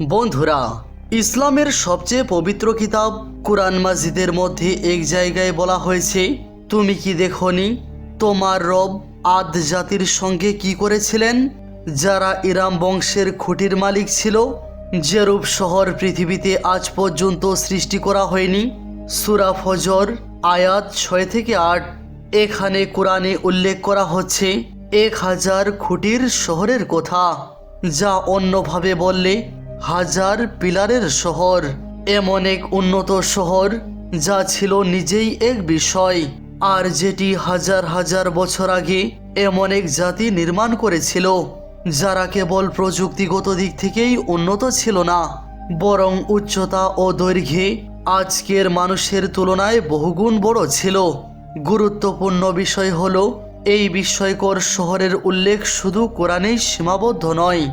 বন্ধুরা, ইসলামের সবচেয়ে পবিত্র কিতাব কুরআন মাজিদের মধ্যে এক জায়গায় বলা হয়েছে, তুমি কি দেখনি? তোমার রব আদ জাতির সঙ্গে কি করেছিলেন? যারা ইরাম বংশের খুঁটির মালিক ছিল, যেরূপ শহর পৃথিবীতে আজ পর্যন্ত সৃষ্টি করা হয়নি। সুরা ফজর, আয়াত ছয় থেকে আট, এখানে কোরআনে উল্লেখ করা হচ্ছে, এক হাজার খুঁটির শহরের কথা, যা অন্যভাবে বললে হাজার পিলারের শহর, এমন এক উন্নত শহর যা ছিল নিজেই এক বিষয়। আর যেটি হাজার হাজার বছর আগে এমন এক জাতি নির্মাণ করেছিল, যারা কেবল প্রযুক্তিগত দিক থেকেই উন্নত ছিল না, বরং উচ্চতা ও দৈর্ঘ্যে আজকের মানুষের তুলনায় বহুগুণ বড় ছিল। গুরুত্বপূর্ণ বিষয় হল, এই বিস্ময়কর শহরের উল্লেখ শুধু কোরআনেই সীমাবদ্ধ নয়।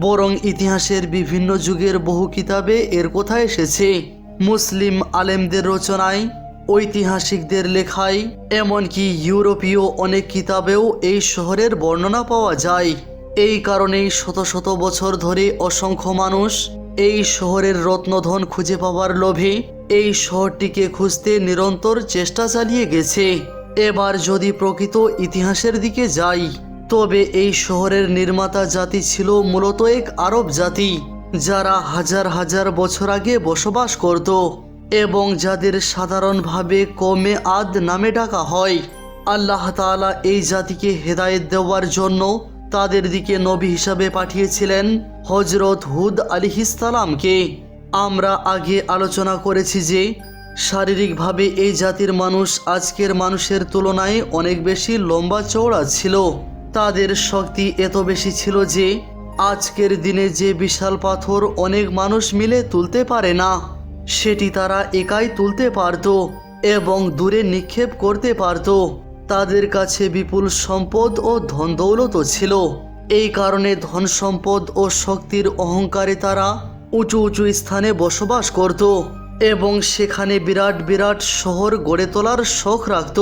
বরং ইতিহাসের বিভিন্ন যুগের বহু কিতাবে এর কথা এসেছে। মুসলিম আলেমদের রচনায়, ঐতিহাসিকদের লেখায়, এমনকি ইউরোপীয় অনেক কিতাবেও এই শহরের বর্ণনা পাওয়া যায়। এই কারণেই শত শত বছর ধরে অসংখ্য মানুষ এই শহরের রত্নধন খুঁজে পাওয়ার লোভে এই শহরটিকে খুঁজতে নিরন্তর চেষ্টা চালিয়ে গেছে। এবার যদি প্রকৃত ইতিহাসের দিকে যাই তবে এই শহরের নির্মাতা জাতি ছিল মূলত এক আরব জাতি, যারা হাজার হাজার বছর আগে বসবাস করত এবং যাদের সাধারণভাবে কমে আদ নামে ডাকা হয়। আল্লাহ তাআলা এই জাতিকে হেদায়েত দেওয়ার জন্য তাদের দিকে নবী হিসাবে পাঠিয়েছিলেন হজরত হুদ আলিহিসালামকে আমরা আগে আলোচনা করেছি যে, শারীরিকভাবে এই জাতির মানুষ আজকের মানুষের তুলনায় অনেক বেশি লম্বা চওড়া ছিল। তাদের শক্তি এত বেশি ছিল যে আজকের দিনে যে বিশাল পাথর অনেক মানুষ মিলে তুলতে পারে না, সেটি তারা একাই তুলতে পারত এবং দূরে নিক্ষেপ করতে পারত। তাদের কাছে বিপুল সম্পদ ও ধন দৌলত ছিল। এই কারণে ধন সম্পদ ও শক্তির অহংকারে তারা উঁচু উঁচু স্থানে বসবাস করত এবং সেখানে বিরাট বিরাট শহর গড়ে তোলার শখ রাখত।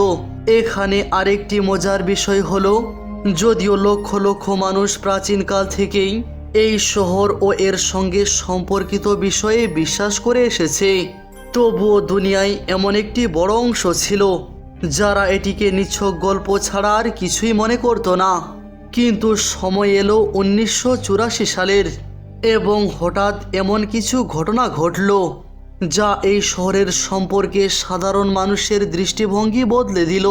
এখানে আরেকটি মজার বিষয় হলো যদিও লক্ষ লক্ষ মানুষ প্রাচীনকাল থেকেই এই শহর ও এর সঙ্গে সম্পর্কিত বিষয়ে বিশ্বাস করে এসেছে। তবুও দুনিয়ায় এমন একটি বড় অংশ ছিল, যারা এটিকে নিছক গল্প ছাড়া আর কিছুই মনে করত না। কিন্তু সময় এলো উনিশশো চুরাশি সালের, এবং হঠাৎ এমন কিছু ঘটনা ঘটল, যা এই শহরের সম্পর্কে সাধারণ মানুষের দৃষ্টিভঙ্গি বদলে দিল।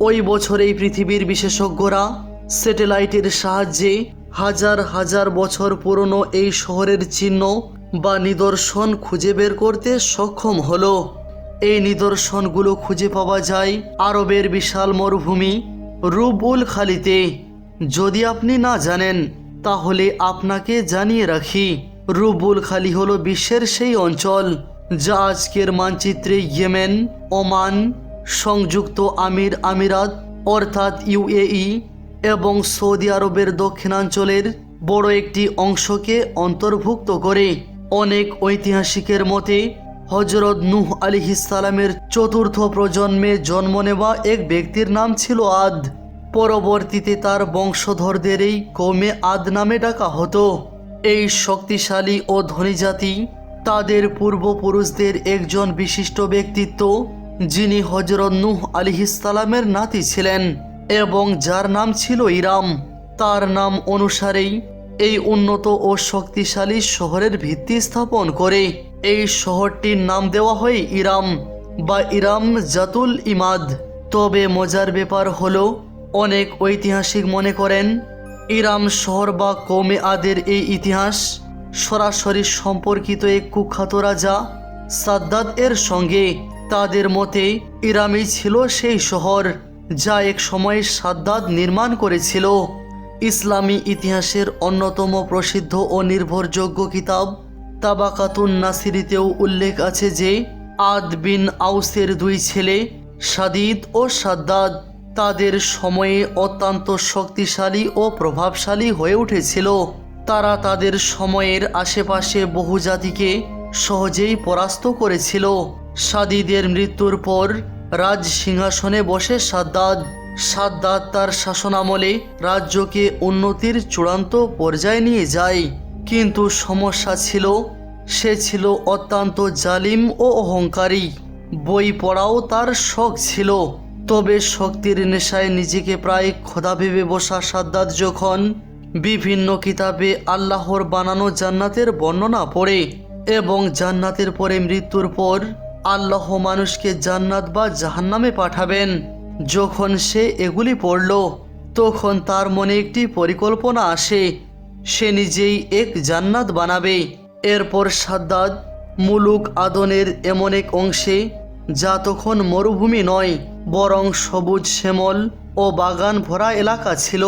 ওই বছরেই পৃথিবীর বিশেষজ্ঞরা স্যাটেলাইটের সাহায্যে হাজার হাজার বছর পুরনো এই শহরের চিহ্ন বা নিদর্শন খুঁজে বের করতে সক্ষম হলো। এই নিদর্শনগুলো খুঁজে পাওয়া যায় আরবের বিশাল মরুভূমি রুবুল খালিতে। যদি আপনি না জানেন, তাহলে আপনাকে জানিয়ে রাখি, রুবুল খালি হলো বিশ্বের সেই অঞ্চল যা আজকের মানচিত্রে ইয়েমেন, ওমান সংযুক্ত আমির আমিরাত, অর্থাৎ ইউএই, এবং সৌদি আরবের দক্ষিণাঞ্চলের বড় একটি অংশকে অন্তর্ভুক্ত করে। অনেক ঐতিহাসিকের মতে হজরত নূহ আলিহিসালামের চতুর্থ প্রজন্মে জন্ম নেওয়া এক ব্যক্তির নাম ছিল আদ। পরবর্তীতে তার বংশধরদের এই কৌমে আদ নামে ডাকা হতো। এই শক্তিশালী ও ধনী জাতি, তাদের পূর্বপুরুষদের একজন বিশিষ্ট ব্যক্তিত্ব যিনি হজরত নূহ আলিহিসালামের নাতি ছিলেন এবং যার নাম ছিল ইরাম, তার নাম অনুসারেই এই উন্নত ও শক্তিশালী শহরের ভিত্তি স্থাপন করে। এই শহরটির নাম দেওয়া হয় ইরাম বা ইরাম জাতুল ইমাদ। তবে মজার ব্যাপার হলো, অনেক ঐতিহাসিক মনে করেন, ইরাম শহর বা কৌমে আদের এই ইতিহাস সরাসরি সম্পর্কিত এক কুখ্যাত রাজা সাদ্দাদ এর সঙ্গে। তাদের মতে, ইরামি ছিল সেই শহর যা এক সময় সাদ্দাদ নির্মাণ করেছিল। ইসলামী ইতিহাসের অন্যতম প্রসিদ্ধ ও নির্ভরযোগ্য কিতাব তাবাকাতুন নাসিরিতেও উল্লেখ আছে যে, আদ বিন আউসের দুই ছেলে, সাদিদ ও সাদ্দাদ, তাদের সময়ে অত্যন্ত শক্তিশালী ও প্রভাবশালী হয়ে উঠেছিল। তারা তাদের সময়ের আশেপাশে বহু জাতিকে সহজেই পরাস্ত করেছিল। সাদিদের মৃত্যুর পর রাজ সিংহাসনে বসে সাদ্দাদ সাদ্দাত তার শাসনামলে রাজ্যকে উন্নতির চূড়ান্ত পর্যায়ে নিয়ে যায়। কিন্তু সমস্যা ছিল, সে ছিল অত্যন্ত জালিম ও অহংকারী। বই পড়াও তার শখ ছিল। তবে শক্তির নেশায় নিজেকে প্রায় খোদা ভেবে বসা সাদ্দাত যখন বিভিন্ন কিতাবে আল্লাহর বানানো জান্নাতের বর্ণনা পড়ে এবং জান্নাতের পরে মৃত্যুর পর আল্লাহ মানুষকে জান্নাত বা জাহান্নামে পাঠাবেন। যখন সে এগুলি পড়ল, তখন তার মনে একটি পরিকল্পনা আসে। সে নিজেই এক জান্নাত বানাবে। এরপর সাদ্দাদ মুলুক আদনের এমন এক অংশে, যা তখন মরুভূমি নয়, বরং সবুজ শ্যামল ও বাগান ভরা এলাকা ছিল।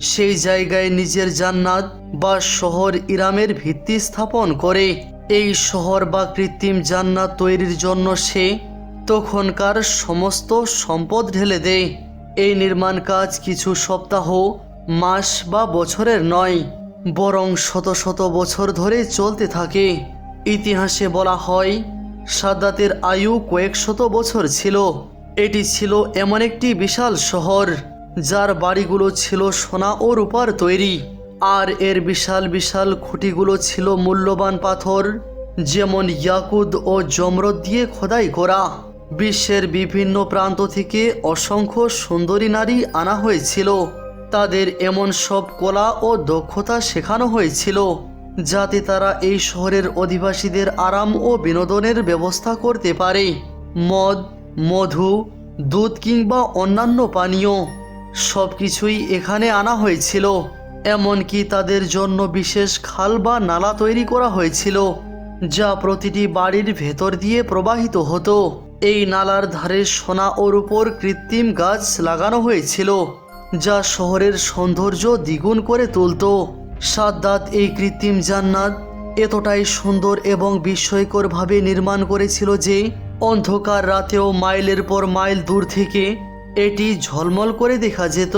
সেই জায়গায় নিজের জান্নাত বা শহর ইরামের ভিত্তি স্থাপন করে। এই শহর বা কৃত্রিম জান্নাত তৈরির জন্য সে তখনকার সমস্ত সম্পদ ঢেলে দেয়। এই নির্মাণ কাজ কিছু সপ্তাহ, মাস বা বছরের নয়, বরং শত শত বছর ধরে চলতে থাকে। ইতিহাসে বলা হয় সাদ্দাতের আয়ু কয়েক শত বছর ছিল। এটি ছিল এমন একটি বিশাল শহর, যার বাড়িগুলো ছিল সোনা ও রূপার তৈরি। আর এর বিশাল বিশাল খুঁটিগুলো ছিল মূল্যবান পাথর, যেমন ইয়াকুদ ও জমরদ দিয়ে খোদাই করা। বিশ্বের বিভিন্ন প্রান্ত থেকে অসংখ্য সুন্দরী নারী আনা হয়েছিল। তাদের এমন সব কলা ও দক্ষতা শেখানো হয়েছিল, যাতে তারা এই শহরের অধিবাসীদের আরাম ও বিনোদনের ব্যবস্থা করতে পারে। মদ, মধু, দুধ কিংবা অন্যান্য পানীয় সব কিছুই এখানে আনা হয়েছিল। এমনকি তাদের জন্য বিশেষ খাল বা নালা তৈরি করা হয়েছিল, যা প্রতিটি বাড়ির ভেতর দিয়ে প্রবাহিত হতো। এই নালার ধারে সোনা ওর উপর কৃত্রিম গাছ লাগানো হয়েছিল, যা শহরের সৌন্দর্য দ্বিগুণ করে তুলত। সাদ্দাত এই কৃত্রিম জান্নাত এতটাই সুন্দর এবং বিস্ময়করভাবে নির্মাণ করেছিল যে, অন্ধকার রাতেও মাইলের পর মাইল দূর থেকে এটি ঝলমল করে দেখা যেত।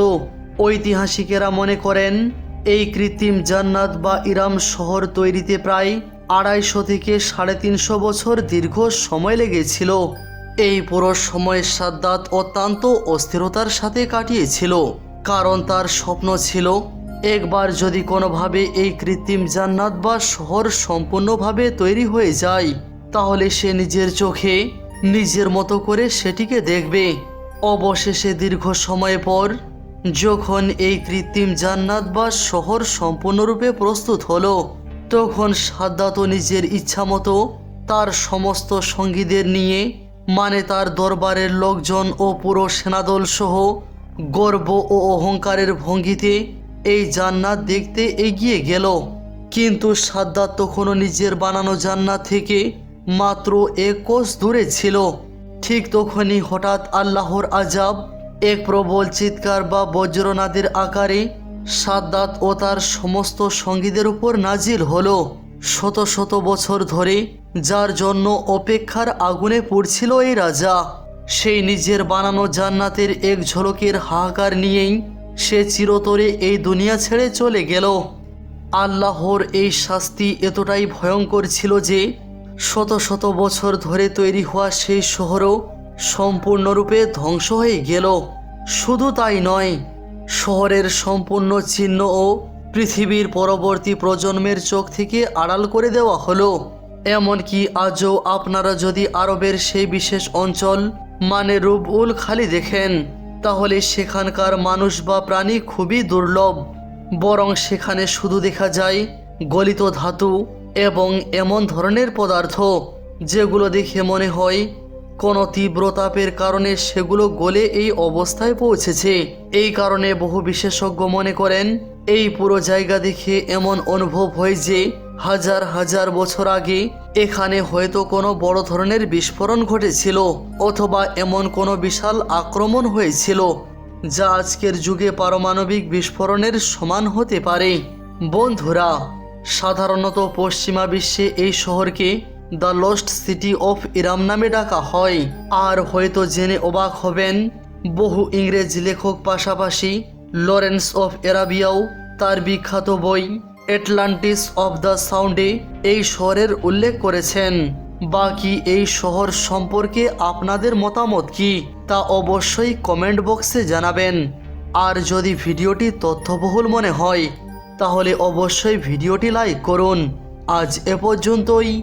ঐতিহাসিকেরা মনে করেন, এই কৃত্রিম জান্নাত বা ইরাম শহর তৈরিতে প্রায় আড়াইশো থেকে সাড়ে তিনশো বছর দীর্ঘ সময় লেগেছিল। এই পুরো সময় সাদ্দাত অত্যন্ত অস্থিরতার সাথে কাটিয়েছিল, কারণ তার স্বপ্ন ছিল, একবার যদি কোনোভাবে এই কৃত্রিম জান্নাত বা শহর সম্পূর্ণভাবে তৈরি হয়ে যায়, তাহলে সে নিজের চোখে, নিজের মতো করে সেটিকে দেখবে। অবশেষে দীর্ঘ সময় পর যখন এই কৃত্রিম জান্নাত বা শহর সম্পূর্ণরূপে প্রস্তুত হলো, তখন সাদ্দাত নিজের ইচ্ছামতো তার সমস্ত সঙ্গীদের নিয়ে মানে তার দরবারের লোকজন ও পুরো সেনাদল সহ গর্ব ও অহংকারের ভঙ্গিতে এই জান্নাত দেখতে এগিয়ে গেল। কিন্তু সাদ্দাত তখনও নিজের বানানো জান্নাত থেকে মাত্র এক কোষ দূরে ছিল। ঠিক তখনই হঠাৎ আল্লাহর আজাব এক প্রবল চিৎকার বা বজ্রনাদের আকারে সাদ্দাত ও তার সমস্ত সঙ্গীদের উপর নাজিল হলো। শত শত বছর ধরে যার জন্য অপেক্ষার আগুনে পড়ছিল এই রাজা। সেই নিজের বানানো জান্নাতের এক ঝলকের হাহাকার নিয়েই সে চিরতরে এই দুনিয়া ছেড়ে চলে গেল। আল্লাহর এই শাস্তি এতটাই ভয়ঙ্কর ছিল যে শত শত বছর ধরে তৈরি হওয়া সেই শহরও সম্পূর্ণরূপে ধ্বংস হয়ে গেল। শুধু তাই নয়, শহরের সম্পূর্ণ চিহ্ন ও পৃথিবীর পরবর্তী প্রজন্মের চোখ থেকে আড়াল করে দেওয়া হলো। এমনকি আজও আপনারা যদি আরবের সেই বিশেষ অঞ্চল মানে রুবউল খালি দেখেন, তাহলে সেখানকার মানুষ বা প্রাণী খুবই দুর্লভ। বরং সেখানে শুধু দেখা যায় গলিত ধাতু এবং এমন ধরনের পদার্থ, যেগুলো দেখে মনে হয় কোনো তীব্র তাপের কারণে সেগুলো গলে এই অবস্থায় পৌঁছেছে। এই কারণে বহু বিশেষজ্ঞ মনে করেন, এই পুরো জায়গা দেখে এমন অনুভব হয় যে, হাজার হাজার বছর আগে এখানে হয়তো কোনো বড় ধরনের বিস্ফোরণ ঘটেছিল অথবা এমন কোনো বিশাল আক্রমণ হয়েছিল, যা আজকের যুগে পারমাণবিক বিস্ফোরণের সমান হতে পারে। বন্ধুরা, সাধারণত পশ্চিমা বিশ্বে এই শহরকে the lost city of Iram নামে ডাকা হয়। আর হয়তো জেনে অবাক হবেন, বহু ইংরেজ লেখক পাশাপাশি লরেন্স অফ এরাবিয়াও তার বিখ্যাত বই অ্যাটলান্টিস অফ দ্য সাউন্ডে এই শহরের উল্লেখ করেছেন। বাকি এই শহর সম্পর্কে আপনাদের মতামত কি, তা অবশ্যই কমেন্ট বক্সে জানাবেন। আর যদি ভিডিওটি তথ্যবহুল মনে হয়, তাহলে অবশ্যই ভিডিওটি লাইক করুন। আজ এ পর্যন্তই।